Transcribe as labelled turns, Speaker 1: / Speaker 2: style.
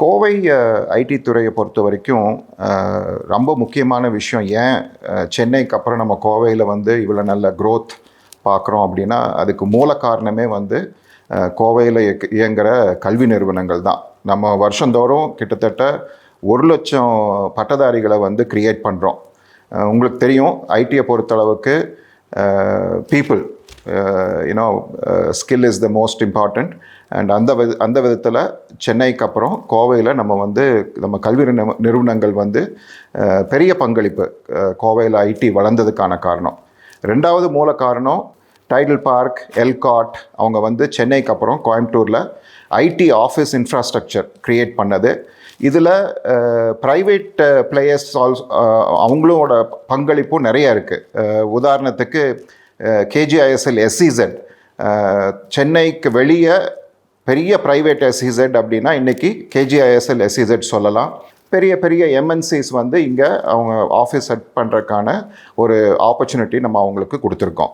Speaker 1: Kovai ID துறையை பொறுத்த வரைக்கும் ரொம்ப முக்கியமான விஷயம் ஏன் சென்னைக்கு அப்புறம் நம்ம கோவையில் வந்து இவ்வளோ நல்ல க்ரோத் பார்க்குறோம் அப்படின்னா அதுக்கு மூல காரணமே வந்து கோவையில் இயங்குகிற கல்வி நிறுவனங்கள் தான். நம்ம வருஷந்தோறும் கிட்டத்தட்ட ஒரு லட்சம் பட்டதாரிகளை வந்து கிரியேட் பண்ணுறோம் உங்களுக்கு தெரியும் ஐடியை பொறுத்தளவுக்கு people you know skill is the most important and அந்த வித அந்த விதத்தில் சென்னைக்கு அப்புறம் கோவையில் நம்ம வந்து நம்ம கல்வி நிறுவனங்கள் வந்து uh, பெரிய பங்களிப்பு uh, கோவையில் ஐடி வளர்ந்ததுக்கான காரணம். ரெண்டாவது மூல காரணம் டைடல் பார்க் எல்காட் அவங்க வந்து சென்னைக்கு அப்புறம் கோயம்புத்தூரில் ஐடி ஆஃபீஸ் இன்ஃப்ராஸ்ட்ரக்சர் க்ரியேட் பண்ணது. இதில் ப்ரைவேட் பிளேயர்ஸ் ஆல்ஸ் அவங்களோட பங்களிப்பும் நிறைய இருக்குது uh, உதாரணத்துக்கு கேஜிஐஎஸ்எல் எஸ்இசெட் சென்னைக்கு வெளியே பெரிய ப்ரைவேட் எஸ்இசெட் அப்படின்னா இன்றைக்கி கேஜிஐஎஸ்எல் எஸ்இசெட் சொல்லலாம். பெரிய பெரிய எம்என்சிஸ் வந்து இங்கே அவங்க ஆஃபீஸ் செட் பண்ணுறதுக்கான ஒரு ஆப்பர்ச்சுனிட்டி நம்ம அவங்களுக்கு கொடுத்துருக்கோம்.